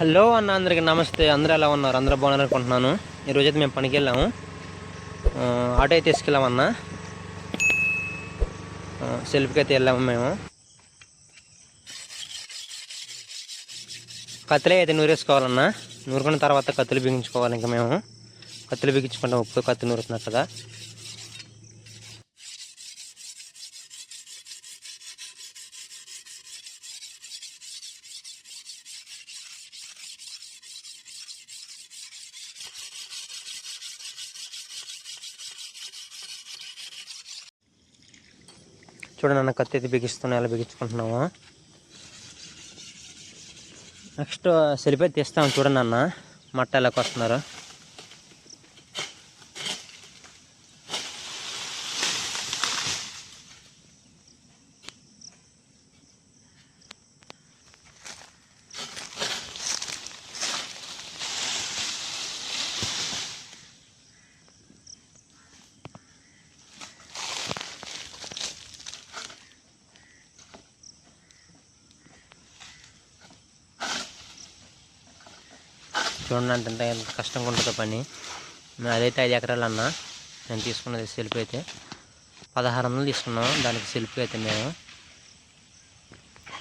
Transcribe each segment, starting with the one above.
Hello అన్న అందరికి నమస్తే. అందరూ ఎలా ఉన్నారు? అందరూ బాగున్నారు అనుకుంటున్నాను. ఈరోజు అయితే మేము పనికి వెళ్ళాము. ఆటో అయితే తీసుకెళ్ళామన్న సెల్ఫీకి అయితే వెళ్ళాము మేము. కత్తిలే అయితే నూరేసుకోవాలన్న. నూరుకున్న తర్వాత కత్తులు బిగించుకోవాలి ఇంకా మేము. కత్తులు బిగించుకుంటాం ఉప్పు కత్తి నూరుతున్నట్టుగా. చూడండి అన్న కత్తి అయితే బిగిస్తున్నాం ఎలా బిగించుకుంటున్నాము నెక్స్ట్ సెల్ఫ్ తీస్తాము తీస్తాం చూడండి అన్న మట్ట ఎలా వస్తున్నారు చూడండి అంటే ఎంత కష్టంగా ఉంటుందో పని. అదైతే ఐదు ఎకరాలు అన్న నేను తీసుకున్నది సెల్ఫ్ అయితే. పదహారు వందలు తీసుకున్నాం. దానికి సెల్ఫ్ అయితే మేము.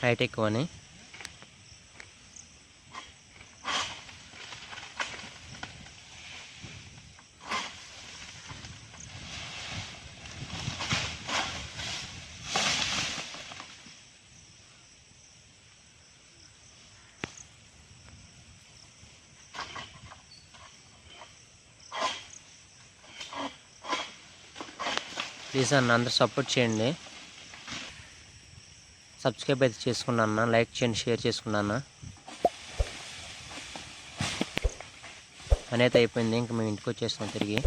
హైట్ ఎక్కువ అని. ప్లీజ్ అన్న అందరూ సపోర్ట్ చేయండి. సబ్స్క్రైబ్ అయితే చేసుకున్నాను లైక్ చేయండి షేర్ చేసుకున్నాను అనేది అయిపోయింది ఇంక మేము ఇంటికి వచ్చేస్తాం తిరిగి.